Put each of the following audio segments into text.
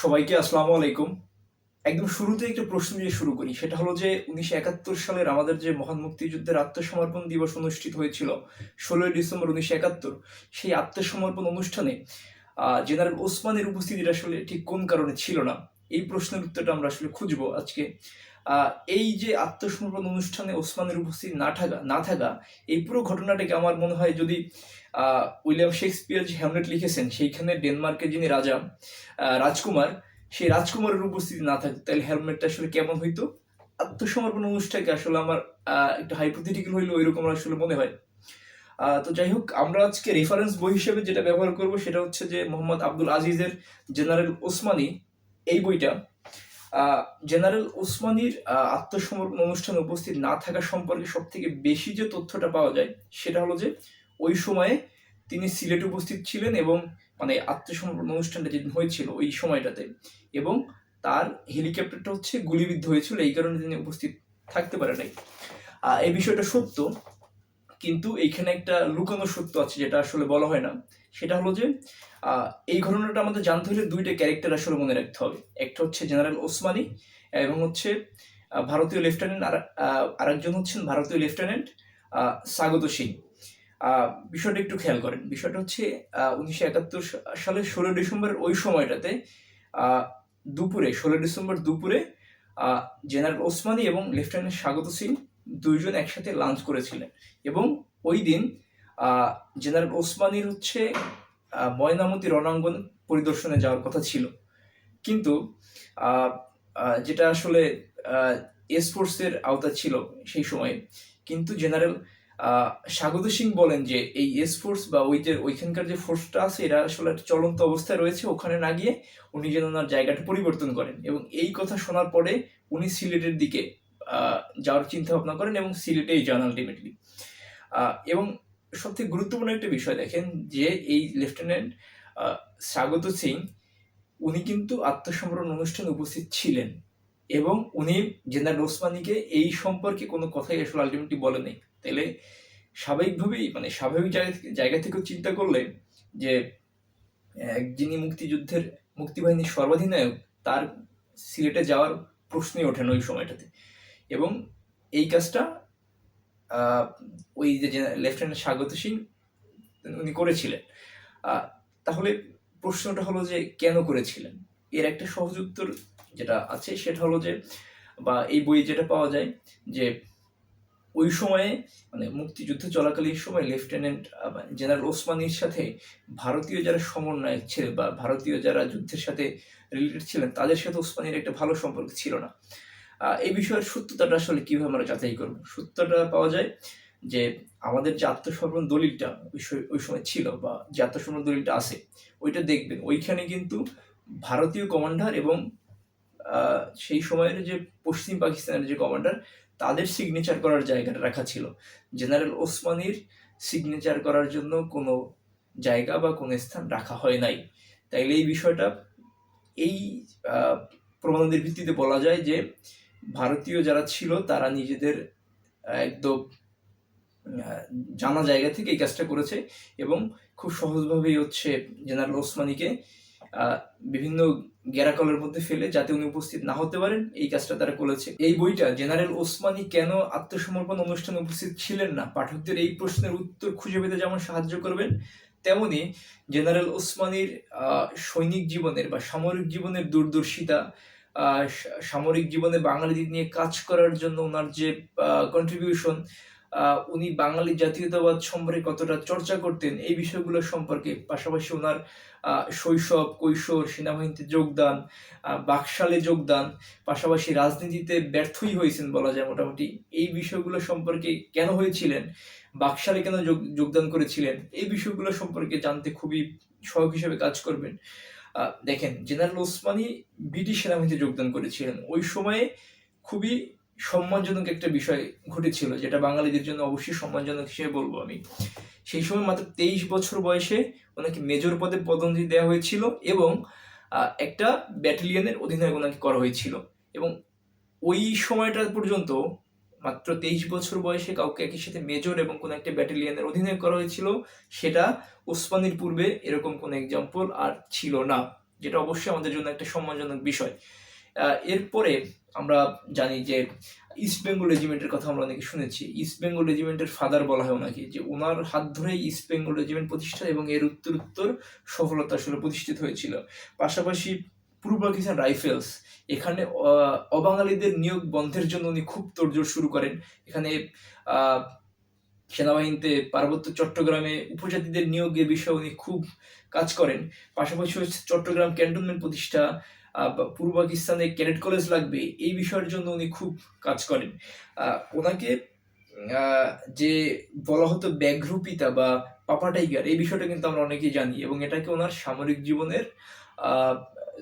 সবাইকে আসসালামু আলাইকুম। একদম শুরুতে একটা প্রশ্ন দিয়ে শুরু করি। সেটা হলো যে, উনিশশো একাত্তর সালের আমাদের যে মহান মুক্তিযুদ্ধের আত্মসমর্পণ দিবস অনুষ্ঠিত হয়েছিল, ষোলোই ডিসেম্বর উনিশশো একাত্তর, সেই আত্মসমর্পণ অনুষ্ঠানে জেনারেল ওসমানের উপস্থিতিটা আসলে ঠিক কোন কারণে ছিল না? এই প্রশ্নের উত্তরটা আমরা আসলে খুঁজবো আজকে। এই যে আত্মসমর্পণ অনুষ্ঠানে ওসমানের উপস্থিতি না থাকা না থাকা, এই পুরো ঘটনাটাকে আমার মনে হয় যদি উইলিয়াম শেক্সপিয়ার যে হ্যামলেট লিখেছেন, সেইখানে ডেনমার্কের যিনি রাজা রাজকুমার, সেই রাজকুমারের উপস্থিতি না থাকতো, তাহলে হেলমেটটা আসলে কেমন হইতো? আত্মসমর্পণ অনুষ্ঠানকে আসলে আমার একটু হাইপোথেটিক্যাল হইল এরকম আসলে মনে হয়। তো যাই হোক, আমরা আজকে রেফারেন্স বই হিসেবে যেটা ব্যবহার করব, সেটা হচ্ছে যে মোহাম্মদ আব্দুল আজিজের জেনারেল ওসমানী, এই বইটা। জেনারেল ওসমানীর আত্মসমর্পণ অনুষ্ঠানে উপস্থিত না থাকা সম্পর্কে সব থেকে বেশি যে তথ্যটা পাওয়া যায়, সেটা হলো যে, ওই সময়ে তিনি সিলেটে উপস্থিত ছিলেন এবং মানে আত্মসমর্পণ অনুষ্ঠানটা যেদিন হয়েছিল ওই সময়টাতে এবং তার হেলিকপ্টারটা হচ্ছে গুলিবিদ্ধ হয়েছিল, এই কারণে তিনি উপস্থিত থাকতে পারে নাই। এই বিষয়টা সত্য, কিন্তু এইখানে একটা লুকানো সত্য আছে যেটা আসলে বলা হয় না। সেটা হলো যে এই ঘটনাটা আমাদের জানতে হলে দুইটা ক্যারেক্টার আসলে মনে রাখতে হবে। একটা হচ্ছে জেনারেল ওসমানী এবং হচ্ছে ভারতীয় লেফটেন্যান্ট আর আরেকজন হচ্ছেন ভারতীয় লেফটেন্যান্ট স্বাগত সিং বিষয়টা একটু খেয়াল করেন। বিষয়টা হচ্ছে উনিশশো একাত্তর সালের ষোলো ডিসেম্বরের ওই সময়টাতে দুপুরে, ষোলো ডিসেম্বর দুপুরে জেনারেল ওসমানী এবং লেফটেন্যান্ট স্বাগত সিং দুইজন একসাথে লাঞ্চ করেছিলেন। এবং ওই দিন জেনারেল ওসমানীর হচ্ছে ময়নামতি রণাঙ্গন পরিদর্শনে যাওয়ার কথা ছিল। কিন্তু যেটা আসলে এসফোর্সের আওতা ছিল সেই সময়ে। কিন্তু জেনারেল স্বাগত সিং বলেন যে, এই এসফোর্স বা ওই যে ওইখানকার যে ফোর্সটা আছে, এরা আসলে চলন্ত অবস্থায় রয়েছে, ওখানে না গিয়ে উনি যেন ওনার জায়গাটা পরিবর্তন করেন। এবং এই কথা শোনার পরে উনি সিলেটের দিকে যাওয়ার চিন্তা ভাবনা করেন এবং সিলেটেই যান আলটিমেটলি এবং সবথেকে গুরুত্বপূর্ণ একটা বিষয় দেখেন যে এই লেফটেন্যান্ট স্বাগত সিং, উনি কিন্তু আত্মসমর্পণ অনুষ্ঠানে উপস্থিত ছিলেন এবং উনি জেনারেল ওসমানীকে এই সম্পর্কে কোনো কথাই আসলে আলটিমেটলি বলেনি তাহলে স্বাভাবিকভাবেই মানে স্বাভাবিক জায়গা জায়গা থেকেও চিন্তা করলে যে যিনি মুক্তিযুদ্ধের মুক্তিবাহিনীর সর্বাধিনায়ক, তার সিলেটে যাওয়ার প্রশ্নই ওঠে না ওই সময়টাতে। এবং এই কাজটা ওই যে লেফটেন্যান্ট স্বাগত সিং উনি করেছিলেন। তাহলে প্রশ্নটা হলো যে কেন করেছিলেন? এর একটা সহজ উত্তর যেটা আছে সেটা হলো যে, বা এই বই যেটা পাওয়া যায় যে, ওই সময়ে মানে মুক্তিযুদ্ধ চলাকালীন সময় লেফটেন্যান্ট জেনারেল ওসমানীর সাথে ভারতীয় যারা সমন্বয়ক ছিলেন বা ভারতীয় যারা যুদ্ধের সাথে রিলেটেড ছিলেন, তাদের সাথে ওসমানীর একটা ভালো সম্পর্ক ছিল না। এই বিষয়ের সত্যতাটা আসলে কীভাবে আমরা যাচাই করব? সত্যটা পাওয়া যায় যে আমাদের যে আত্মসমর্পণ দলিলটা ওই সময় ছিল বা যে আত্মসমর্পণ দলিলটা আছে, ওইটা দেখবেন। ওইখানে কিন্তু ভারতীয় কমান্ডার এবং সেই সময়ের যে পশ্চিম পাকিস্তানের যে কমান্ডার, তাদের সিগনেচার করার জায়গাটা রাখা ছিল। জেনারেল ওসমানির সিগনেচার করার জন্য কোনো জায়গা বা কোনো স্থান রাখা হয় নাই। তাইলে এই বিষয়টা এই প্রমাণাদির ভিত্তিতে বলা যায় যে ভারতীয় যারা ছিল, তারা নিজেদের একদম জানা জায়গা থেকে এই কাজটা করেছে এবং খুব সহজভাবেই হচ্ছে জেনারেল ওসমানীকে বিভিন্ন গ্যারাকলের মধ্যে ফেলে যাতে উনি উপস্থিত না হতে পারেন, এই কাজটা তারা করেছে। এই বইটা জেনারেল ওসমানী কেন আত্মসমর্পণ অনুষ্ঠানে উপস্থিত ছিলেন না? পাঠকদের এই প্রশ্নের উত্তর খুঁজে পেতে যেমন সাহায্য করবেন, তেমনি জেনারেল ওসমানীর সৈনিক জীবনের বা সামরিক জীবনের দূরদর্শিতা সামরিক জীবনে বাঙালিদের নিয়ে কাজ করার জন্য ওনার যে কন্ট্রিবিউশন উনি বাঙালি জাতীয়তাবাদ সম্পর্কে কতটা চর্চা করতেন, এই বিষয়গুলো সম্পর্কে, পাশাপাশি ওনার শৈশব, কৈশোর, সেনাবাহিনীতে যোগদান বাকশালে যোগদান, পাশাপাশি রাজনীতিতে ব্যর্থই হয়েছেন বলা যায় মোটামুটি, এই বিষয়গুলো সম্পর্কে কেন হয়েছিলেন, বাকশালে কেন যোগ- যোগদান করেছিলেন, এই বিষয়গুলো সম্পর্কে জানতে খুবই সহায়ক হিসেবে কাজ করবেন। দেখেন, জেনারেল ওসমানী ব্রিটিশ সেনাবাহিনীতে যোগদান করেছিলেন। ওই সময়ে খুবই সম্মানজনক একটা বিষয় ঘটেছিল, যেটা বাঙালিদের জন্য অবশ্যই সম্মানজনক হিসেবে বলব আমি। সেই সময় মাত্র তেইশ বছর বয়সে ওনাকে মেজর পদে পদোন্নতি দেওয়া হয়েছিল এবং একটা ব্যাটালিয়নের অধিনায়ক ওনাকে করা হয়েছিল। এবং ওই সময়টা পর্যন্ত মাত্র তেইশ বছর বয়সে কাউকে একই সাথে মেজর এবং কোনো একটা ব্যাটালিয়নের অধিনায়ক করা হয়েছিল, সেটা ওসমানির পূর্বে এরকম কোনো এক্সাম্পল আর ছিল না, যেটা অবশ্যই আমাদের জন্য একটা সম্মানজনক বিষয়। এরপরে আমরা জানি যে ইস্ট বেঙ্গল রেজিমেন্টের কথা আমরা অনেকে শুনেছি। ইস্ট বেঙ্গল রেজিমেন্টের ফাদার বলা হয় ওনাকে, যে ওনার হাত ধরেই ইস্ট বেঙ্গল রেজিমেন্ট প্রতিষ্ঠা এবং এর উত্তর উত্তর সফলতা আসলে প্রতিষ্ঠিত হয়েছিল। পাশাপাশি পূর্ব পাকিস্তান রাইফেলস। এখানে অবাঙালিদের নিয়োগ বন্ধের জন্য উনি খুব তোড়জোড় শুরু করেন। এখানে সেনাবাহিনীতে পার্বত্য চট্টগ্রামে উপজাতিদের নিয়োগের বিষয়ে উনি খুব কাজ করেন। পাশাপাশি হচ্ছে চট্টগ্রাম ক্যান্টনমেন্ট প্রতিষ্ঠা পূর্ব পাকিস্তানে ক্যাডেট কলেজ লাগবে, এই বিষয়ের জন্য উনি খুব কাজ করেন। ওনাকে যে বলা হতো ব্যাঘ্র পিতা বা পাপা টাইগার, এই বিষয়টা কিন্তু আমরা অনেকেই জানি এবং এটাকে ওনার সামরিক জীবনের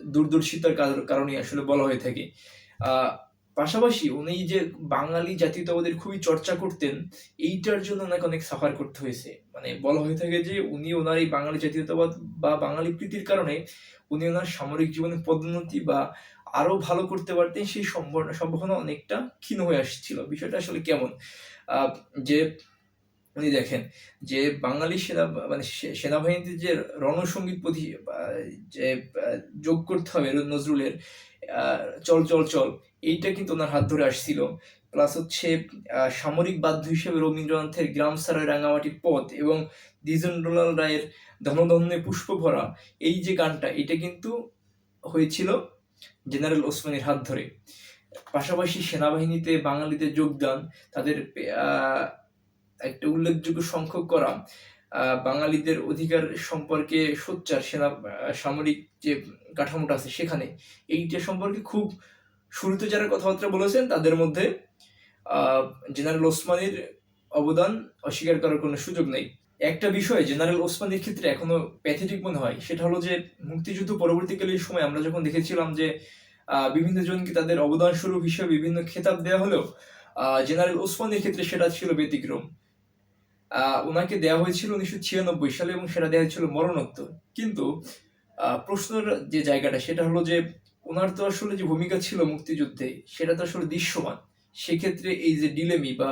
দূরদর্শিতার কার- কারণে আসলে বলা হয়ে থাকে। পাশাপাশি উনি যে বাঙালি জাতীয়তাবাদের খুবই চর্চা করতেন, এইটার জন্য ওনাকে অনেক সাফার করতে হয়েছে। মানে বলা হয়ে থাকে যে উনি ওনার এই বাঙালি জাতীয়তাবাদ বা বাঙালি প্রীতির কারণে উনি ওনার সামরিক জীবনে পদোন্নতি বা আরও ভালো করতে পারতেন, সেই সম্ভাবনা সম্ভাবনা অনেকটা ক্ষীণ হয়ে আসছিল। বিষয়টা আসলে কেমন? যে উনি দেখেন যে বাঙালি সেনা মানে সেনাবাহিনীতে যে রণসঙ্গীত প্রতি যে যোগ করতে হবে নজরুলের চল চল চল, এইটা কিন্তু ওনার হাত ধরে আসছিল। প্লাস হচ্ছে সামরিক বাদ্য হিসেবে রবীন্দ্রনাথের গ্রাম সারায় রাঙামাটির পথ এবং দ্বিজেন্দ্রলাল রায়ের ধনধন্যে পুষ্প ভরা এই যে গানটা, এটা কিন্তু হয়েছিল জেনারেল ওসমানীর হাত ধরে। পাশাপাশি সেনাবাহিনীতে বাঙালিদের যোগদান, তাদের একটা উল্লেখযোগ্য সংখ্যক করা বাঙালিদের অধিকার সম্পর্কে সোচ্চার সেনা সামরিক যে কাঠামোটা আছে সেখানে, এইটা সম্পর্কে খুব শুরুতে যারা কথাবার্তা বলেছেন তাদের মধ্যে জেনারেল ওসমানীর অবদান অস্বীকার করার কোনো সুযোগ নেই। একটা বিষয়, জেনারেল ওসমানীর ক্ষেত্রে এখনও প্যাথেটিক মনে হয়, সেটা হলো যে মুক্তিযুদ্ধ পরবর্তীকালে সময় আমরা যখন দেখেছিলাম যে বিভিন্ন জনকে তাদের অবদান স্বরূপ হিসেবে বিভিন্ন খেতাব দেওয়া হলেও জেনারেল ওসমানীর ক্ষেত্রে সেটা ছিল ব্যতিক্রম। ওনাকে দেওয়া হয়েছিল উনিশশো ছিয়ানব্বই সালে এবং সেটা দেওয়া হয়েছিল মরণোত্তর। কিন্তু প্রশ্নের যে জায়গাটা, সেটা হলো যে ওনার তো আসলে যে ভূমিকা ছিল মুক্তিযুদ্ধে, সেটা তো আসলে দৃশ্যমান। সেক্ষেত্রে এই যে ডিলেমি বা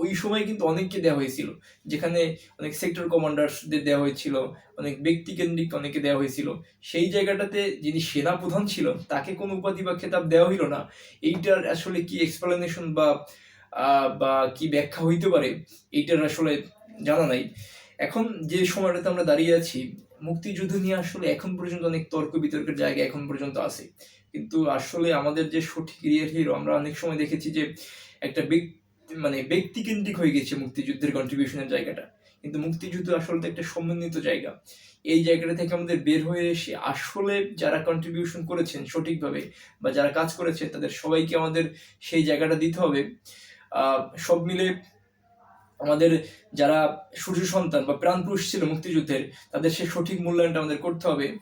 ওই সময় কিন্তু অনেককে দেওয়া হয়েছিল, যেখানে অনেক সেক্টর কমান্ডারদের দেওয়া হয়েছিল, অনেক ব্যক্তিকেন্দ্রিক অনেকে দেওয়া হয়েছিল। সেই জায়গাটাতে যিনি সেনা প্রধান ছিল তাকে কোনো উপাধি বা খেতাব দেওয়া হইল না। এইটার আসলে কি এক্সপ্লেনেশন বা বা কি ব্যাখ্যা হইতে পারে এইটার আসলে জানা নাই। এখন যে সময়টাতে আমরা দাঁড়িয়ে আছি, মুক্তিযুদ্ধ নিয়ে আসলে এখন পর্যন্ত অনেক তর্ক বিতর্কের জায়গা এখন পর্যন্ত আছে। কিন্তু আসলে আমাদের যে সঠিক রিয়েল হিরো, আমরা অনেক সময় দেখেছি যে একটা ব্যক্তি মানে ব্যক্তিকেন্দ্রিক হয়ে গেছে মুক্তিযুদ্ধের কন্ট্রিবিউশনের জায়গাটা। কিন্তু মুক্তিযুদ্ধ আসলে একটা সমন্বিত জায়গা। এই জায়গাটা থেকে আমাদের বের হয়ে এসে আসলে যারা কন্ট্রিবিউশন করেছেন সঠিকভাবে বা যারা কাজ করেছে, তাদের সবাইকে আমাদের সেই জায়গাটা দিতে হবে। সব মিলে আমাদের যারা সূর্য সন্তান বা প্রাণপুরুষ ছিল মুক্তিযুদ্ধের, তাদের সে সঠিক মূল্যায়নটা আমাদের করতে হবে।